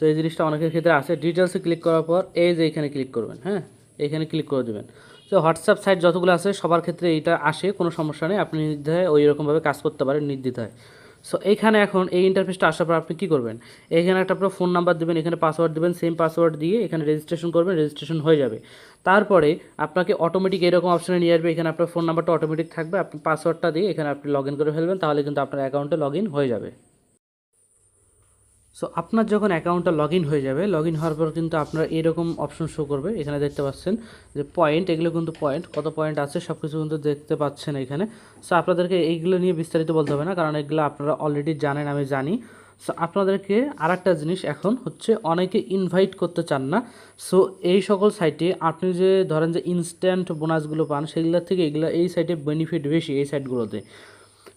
So এই জিনিসটা অনেকের ক্ষেত্রে আছে। ডিটেলসে ক্লিক করার পর এই যে এখানে ক্লিক করবেন হ্যাঁ? এখানে ক্লিক করে দেবেন। তো হোয়াটসঅ্যাপ সাইট যতগুলো আছে, সবার ক্ষেত্রে এইটা আসে, কোনো সমস্যা নেই। আপনি নির্দ্বিধায় ওই রকমভাবে কাজ করতে পারেন নির্দ্বিধায়। সো এইখানে এখন এই ইন্টারফেসটা আসার পর আপনি কী করবেন? এখানে একটা আপনার ফোন নাম্বার দেবেন, এখানে পাসওয়ার্ড দেবেন সেম পাসওয়ার্ড দিয়ে এখানে রেজিস্ট্রেশন করবেন রেজিস্ট্রেশন হয়ে যাবে। তারপরে আপনাকে অটোমেটিক এরকম অপশানে নিয়ে আসবে, এখানে আপনার ফোন নাম্বারটা অটোমেটিক থাকবে। আপনি পাসওয়ার্ডটা দিয়ে এখানে আপনি লগ করে ফেলবেন, তাহলে কিন্তু আপনার অ্যাকাউন্টে লগ হয়ে যাবে। সো আপনার যখন অ্যাকাউন্টটা লগ ইন হয়ে যাবে লগ ইন হওয়ার পর কিন্তু আপনার এরকম অপশন শো করবে, এখানে দেখতে পাচ্ছেন যে পয়েন্ট এগুলো কিন্তু পয়েন্ট কত পয়েন্ট আছে সব কিছু কিন্তু দেখতে পাচ্ছেন এখানে। সো আপনাদেরকে এইগুলো নিয়ে বিস্তারিত বলতে হবে না, কারণ এগুলো আপনারা অলরেডি জানেন, আমি জানি। সো আপনাদেরকে আর একটা জিনিস এখন হচ্ছে অনেকে ইনভাইট করতে চান না। সো এই সকল সাইটে আপনি যে ধরেন যে ইনস্ট্যান্ট বোনাসগুলো পান, সেগুলোর থেকে এগুলো এই সাইটে বেনিফিট বেশি এই সাইটগুলোতে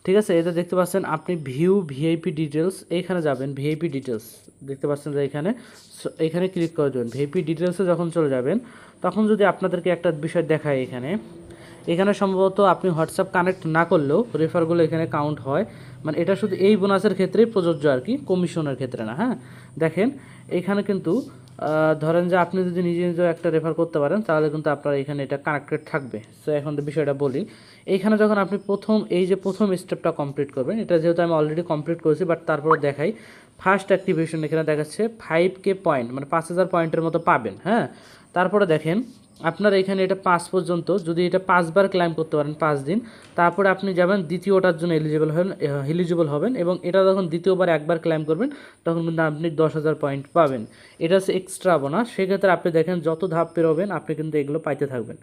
ঠিক আছে, এটা দেখতে পাচ্ছেন আপনি ভিউ ভিআইপি ডিটেলস এখানে যাবেন ভিআইপি ডিটেলস দেখতে পাচ্ছেন যে এখানে এখানে ক্লিক করে দেবেন। ভিআইপি ডিটেলসে যখন চলে যাবেন, তখন যদি আপনাদেরকে একটা বিষয় দেখায় এখানে এখানে সম্ভবত আপনি হোয়াটসঅ্যাপ কানেক্ট না করলেও রেফারগুলো এখানে কাউন্ট হয়। মানে এটা শুধু এই বোনাসের ক্ষেত্রেই প্রযোজ্য আর কি, কমিশনের ক্ষেত্রে না হ্যাঁ? দেখেন, এখানে কিন্তু ধরেন যে আপনি যদি নিজে নিজে একটা রেফার করতে পারেন, তাহলে কিন্তু আপনার এখানে এটা কানেক্টেড থাকবে। সো এখন বিষয়টা বলি এইখানে যখন আপনি প্রথম, এই যে প্রথম স্টেপটা কমপ্লিট করবেন, এটা যেহেতু আমি অলরেডি কমপ্লিট করেছি বাট তারপরে দেখাই। ফার্স্ট অ্যাক্টিভেশন এখানে দেখাচ্ছে ফাইভ কে পয়েন্ট মানে পাঁচ হাজার পয়েন্টের মতো পাবেন হ্যাঁ? তারপরে দেখেন আপনার এখানে এটা পাঁচ পর্যন্ত, যদি এটা পাঁচবার ক্লাইম করতে পারেন পাঁচ দিন, তারপরে আপনি যাবেন দ্বিতীয়টার জন্য এলিজিবল হবেন এলিজিবল হবেন এবং এটা যখন দ্বিতীয়বার একবার ক্লাইম করবেন, তখন কিন্তু আপনি দশ হাজার পয়েন্ট পাবেন। এটা হচ্ছে এক্সট্রা বোনাস সেক্ষেত্রে আপনি দেখেন যত ধাপ পেরোবেন, আপনি কিন্তু এগুলো পাইতে থাকবেন।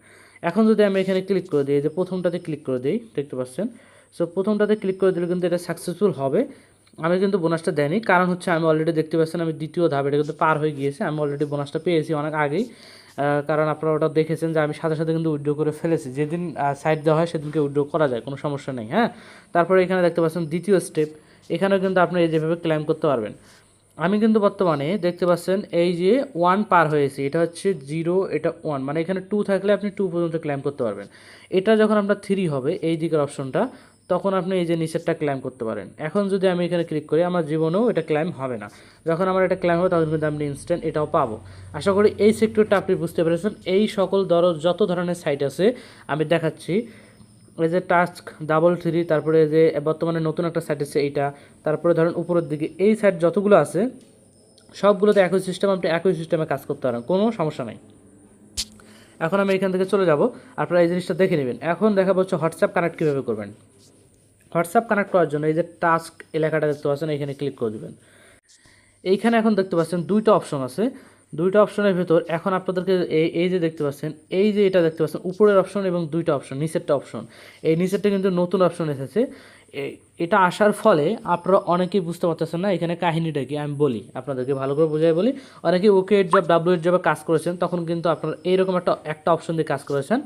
এখন যদি আমি এখানে ক্লিক করে দিই যে প্রথমটাতে ক্লিক করে দিই, দেখতে পাচ্ছেন? সো প্রথমটাতে ক্লিক করে দিলে কিন্তু এটা সাকসেসফুল হবে। আমি কিন্তু বোনাসটা দেয়নি কারণ হচ্ছে আমি অলরেডি দেখতে পাচ্ছেন আমি দ্বিতীয় ধাপ, এটা কিন্তু পার হয়ে গিয়েছে, আমি অলরেডি বোনাসটা পেয়েছি অনেক আগেই। কারণ আপনারা ওটা দেখেছেন যে আমি সাথে সাথে কিন্তু উইড্রো করে ফেলেছি। যেদিন সাইড দেওয়া হয় সেদিনকে উইড্রো করা যায়, কোনো সমস্যা নেই হ্যাঁ? তারপরে এখানে দেখতে পাচ্ছেন দ্বিতীয় স্টেপ এখানেও কিন্তু আপনি যেভাবে ক্লাইম করতে পারবেন। আমি কিন্তু বর্তমানে দেখতে পাচ্ছেন এই যে ওয়ান পার হয়েছে, এটা হচ্ছে জিরো এটা ওয়ান মানে এখানে টু থাকলে আপনি টু পর্যন্ত ক্লাইম করতে পারবেন। এটা যখন আপনার থ্রি হবে, এই দিকের অপশনটা তখন আপনি এই যে নিচেরটা ক্লাইম করতে পারেন। এখন যদি আমি এখানে ক্লিক করি, আমার জীবনেও এটা ক্লাইম হবে না। যখন আমার এটা ক্লাইম হবে, তখন কিন্তু আপনি ইনস্ট্যান্ট এটাও পাবো। আশা করি এই সেক্টরটা আপনি বুঝতে পেরেছেন। এই সকল দর যত ধরনের সাইট আছে, আমি দেখাচ্ছি। এই যে টাস্ক ডাবল থ্রি তারপরে যে বর্তমানে নতুন একটা সাইট আছে এইটা। তারপরে ধরেন উপরের দিকে, এই সাইট যতগুলো আছে, সবগুলোতে একই সিস্টেম আপনি একই সিস্টেমে কাজ করতে পারেন। কোনো সমস্যা নাই। এখন আমি এখান থেকে চলে যাব। আপনারা এই জিনিসটা দেখে নেবেন। এখন দেখা হচ্ছে হোয়াটসঅ্যাপ কানেক্ট কীভাবে করবেন। হোয়াটসঅ্যাপ কানেক্ট করার জন্য এই যে টাস্ক এলাকাটা দেখতে পাচ্ছেন, এইখানে ক্লিক করে দেবেন। এইখানে এখন দেখতে পাচ্ছেন দুইটা অপশন আছে। দুইটা অপশনের ভেতর এখন আপনাদেরকে এই এই যে দেখতে পাচ্ছেন, এই যে এটা দেখতে পাচ্ছেন, উপরের অপশন এবং দুইটা অপশন নিচেরটা অপশন এই নিচেরটা কিন্তু নতুন অপশন এসেছে। এটা আসার ফলে আপনারা অনেকেই বুঝতে পারতেছেন না, এখানে কাহিনীটা কি, আমি বলি, আপনাদেরকে ভালো করে বোঝাই বলি। অনেকে ওকে এর জব ডাব্লিউ এর জবে কাজ করেছেন, তখন কিন্তু আপনারা এইরকম একটা একটা অপশন দিয়ে কাজ করেছেন,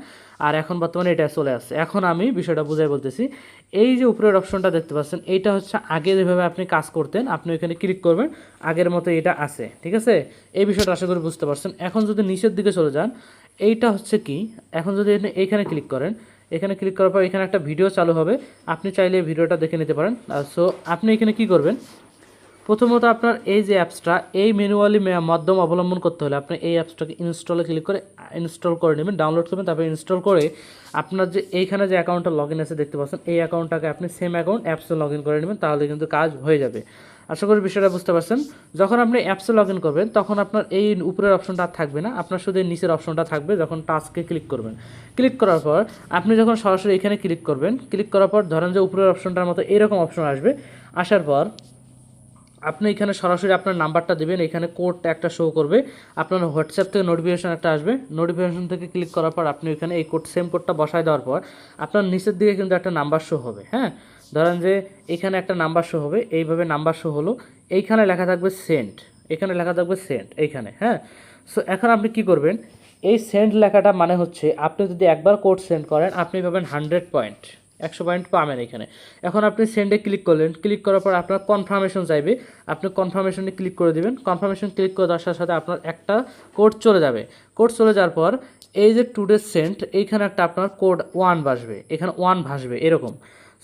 আর এখন বর্তমানে এটা চলে আসছে। এখন আমি বিষয়টা বুঝাই বলতেছি, এই যে উপরের অপশনটা দেখতে পাচ্ছেন, এইটা হচ্ছে আগে যেভাবে আপনি কাজ করতেন, আপনি এখানে ক্লিক করবেন, আগের মতো এটা আছে, ঠিক আছে? এই বিষয়টা আশা করি বুঝতে পারছেন। এখন যদি নিচের দিকে চলে যান, এইটা হচ্ছে কি, এখন যদি এইখানে ক্লিক করেন এখানে ক্লিক করার পর এখানে একটা ভিডিও চালু হবে। আপনি চাইলে ভিডিওটা দেখে নিতে পারেন। সো আপনি এখানে কি করবেন? প্রথমত আপনার এই যে অ্যাপসটা এই ম্যানুয়ালি মাধ্যম অবলম্বন করতে হলে আপনি এই অ্যাপসটাকে ইনস্টলে ক্লিক করে ইনস্টল করে নেবেন ডাউনলোড করবেন, তারপরে ইনস্টল করে আপনার যে এইখানে যে অ্যাকাউন্টটা লগ ইন আছে দেখতে পাচ্ছেন, এই অ্যাকাউন্টটাকে আপনি সেম অ্যাকাউন্ট অ্যাপসে লগ ইন করে নেবেন, তাহলে কিন্তু কাজ হয়ে যাবে। আশা করি বিষয়টা বুঝতে পারছেন। যখন আপনি অ্যাপসে লগ ইন করবেন, তখন আপনার এই উপরের অপশনটা থাকবে না, আপনার শুধু নিচের অপশনটা থাকবে যখন টাস্কে ক্লিক করবেন। ক্লিক করার পর আপনি যখন সরাসরি এখানে ক্লিক করবেন ক্লিক করার পর ধরেন যে উপরের অপশনটার মতো এরকম অপশন আসবে, আসার পর আপনি এখানে সরাসরি আপনার নাম্বারটা দেবেন, এখানে কোড একটা শো করবে। আপনার হোয়াটসঅ্যাপ থেকে নোটিফিকেশন একটা আসবে। নোটিফিকেশন থেকে ক্লিক করার পর আপনি এখানে এই কোড সেম কোডটা বসায় দেওয়ার পর আপনার নিচের দিকে কিন্তু একটা নাম্বার শো হবে হ্যাঁ? ধরেন যে এখানে একটা নাম্বার শো হবে, এইভাবে নাম্বার শো হলো। এইখানে লেখা থাকবে সেন্ট এখানে লেখা থাকবে সেন্ট এইখানে হ্যাঁ? সো এখন আপনি কি করবেন? এই সেন্ট লেখাটা মানে হচ্ছে আপনি যদি একবার কোড সেন্ড করেন, আপনি পাবেন হান্ড্রেড পয়েন্ট একশো পয়েন্ট পাবেন এখানে। এখন আপনি সেন্ডে ক্লিক করলেন। ক্লিক করার পর আপনার কনফার্মেশন চাইবে। আপনি কনফার্মেশনে ক্লিক করে দিবেন। কনফার্মেশন ক্লিক করে দেওয়ার সাথে সাথে আপনার একটা কোড চলে যাবে। কোড চলে যাওয়ার পর এই যে টুডে সেন্ট এইখানে একটা আপনার কোড ওয়ান ভাসবে। এখানে ওয়ান ভাসবে, এরকম।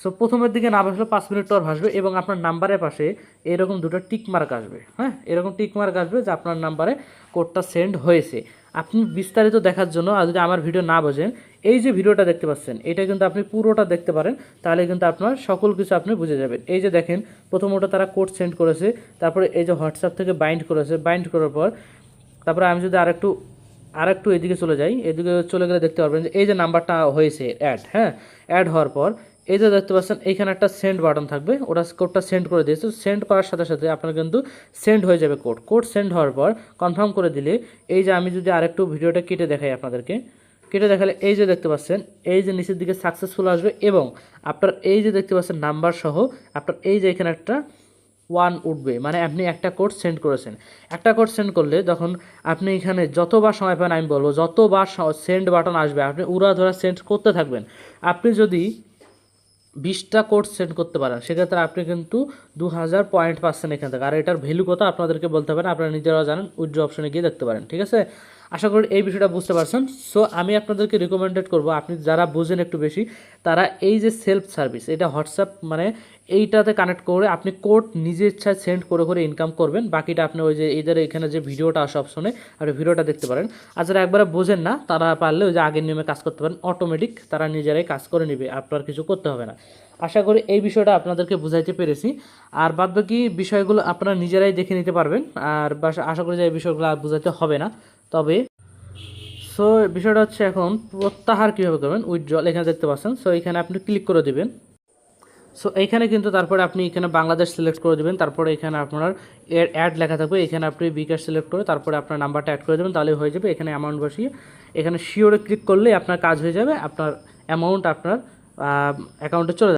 সো প্রথমের দিকে না ভাসলে পাঁচ মিনিট পর ভাসবে এবং আপনার নাম্বারের পাশে এরকম দুটো টিক মার্ক আসবে। হ্যাঁ? এরকম টিক মার্ক আসবে যে আপনার নাম্বারে কোডটা সেন্ড হয়েছে। আপনি বিস্তারিত দেখার জন্য, আর যদি আমার ভিডিও না বোঝেন, এই যে ভিডিওটা দেখতে পাচ্ছেন, এটা কিন্তু আপনি পুরোটা দেখতে পারেন, তাহলে কিন্তু আপনার সকল কিছু আপনি বুঝে যাবেন। এই যে দেখেন, প্রথম ওটা তারা কোড সেন্ড করেছে, তারপরে এই যে হোয়াটসঅ্যাপ থেকে বাইন্ড করেছে, বাইন্ড করার পর, তারপরে আমি যদি আরেকটু আরেকটু এদিকে চলে যাই, এদিকে চলে গেলে দেখতে পারবেন যে এই যে নাম্বারটা হয়েছে অ্যাড হ্যাঁ? অ্যাড হওয়ার পর এই যে দেখতে পাচ্ছেন, এইখানে একটা সেন্ড বাটন থাকবে। ওটা কোডটা সেন্ড করে দিয়েছে। সেন্ড করার সাথে সাথে আপনার কিন্তু সেন্ড হয়ে যাবে কোড কোড সেন্ড হওয়ার পর কনফার্ম করে দিলে এই যে আমি যদি আরেকটু ভিডিওটা কেটে দেখাই আপনাদেরকে। কেটে দেখালে এই যে দেখতে পাচ্ছেন, এই যে নিচের দিকে সাকসেসফুল আসবে এবং আপনার এই যে দেখতে পাচ্ছেন নাম্বার সহ আপনার এই যে এখানে একটা ওয়ান উঠবে। মানে আপনি একটা কোড সেন্ড করেছেন। একটা কোড সেন্ড করলে তখন আপনি এখানে যতবার সময় পান আমি বলব, যতবার সেন্ড বাটন আসবে, আপনি উড়া ধরা সেন্ড করতে থাকবেন। আপনি যদি বিশটা কোড সেন্ড করতে পারেন। সেক্ষেত্রে আপনি কিন্তু দু হাজার পয়েন্ট পাচ্ছেন এখান থেকে। আর এটার ভ্যালু কত আপনাদেরকে বলতে পারেন আপনারা নিজেরাও জানেন উজ্জ্ব অপশনে গিয়ে দেখতে পারেন, ঠিক আছে? আশা করি এই বিষয়টা বুঝতে পারছেন। সো আমি আপনাদেরকে রিকমেন্ডেড করব, আপনি যারা বুঝেন একটু বেশি, তারা এই যে সেলফ সার্ভিস এটা হোয়াটসঅ্যাপ মানে এইটাতে কানেক্ট করে আপনি কোড নিজে ইচ্ছায় সেন্ড করে করে ইনকাম করবেন। বাকিটা আপনি ওই যে এদের এখানে যে ভিডিওটা আসে অপশনে আপনি ভিডিওটা দেখতে পারেন। আর যারা একবারে বোঝেন না, তারা পারলে ওই যে আগের নিয়মে কাজ করতে পারেন অটোমেটিক তারা নিজেরাই কাজ করে নেবে, আপনার কিছু করতে হবে না। আশা করি এই বিষয়টা আপনাদেরকে বুঝাইতে পেরেছি। আর বাদবাকি বিষয়গুলো আপনারা নিজেরাই দেখে নিতে পারবেন, আর আশা করি যে এই বিষয়গুলো আর বুঝাইতে হবে না। তবে সো বিষয়টা হচ্ছে এখন প্রত্যাহার কীভাবে করবেন? উইথড্রল এখানে দেখতে পাচ্ছেন। সো এখানে আপনি ক্লিক করে দেবেন। সো এইখানে কিন্তু তারপরে আপনি এখানে বাংলাদেশ সিলেক্ট করে দেবেন। তারপরে এখানে আপনার এর অ্যাড লেখা থাকবে। এখানে আপনি বিকাশ সিলেক্ট করে তারপরে আপনার নাম্বারটা অ্যাড করে দেবেন। তাহলে হয়ে যাবে এখানে অ্যামাউন্ট বসিয়ে। এখানে শিওরে ক্লিক করলেই আপনার কাজ হয়ে যাবে। আপনার অ্যামাউন্ট আপনার অ্যাকাউন্টে চলে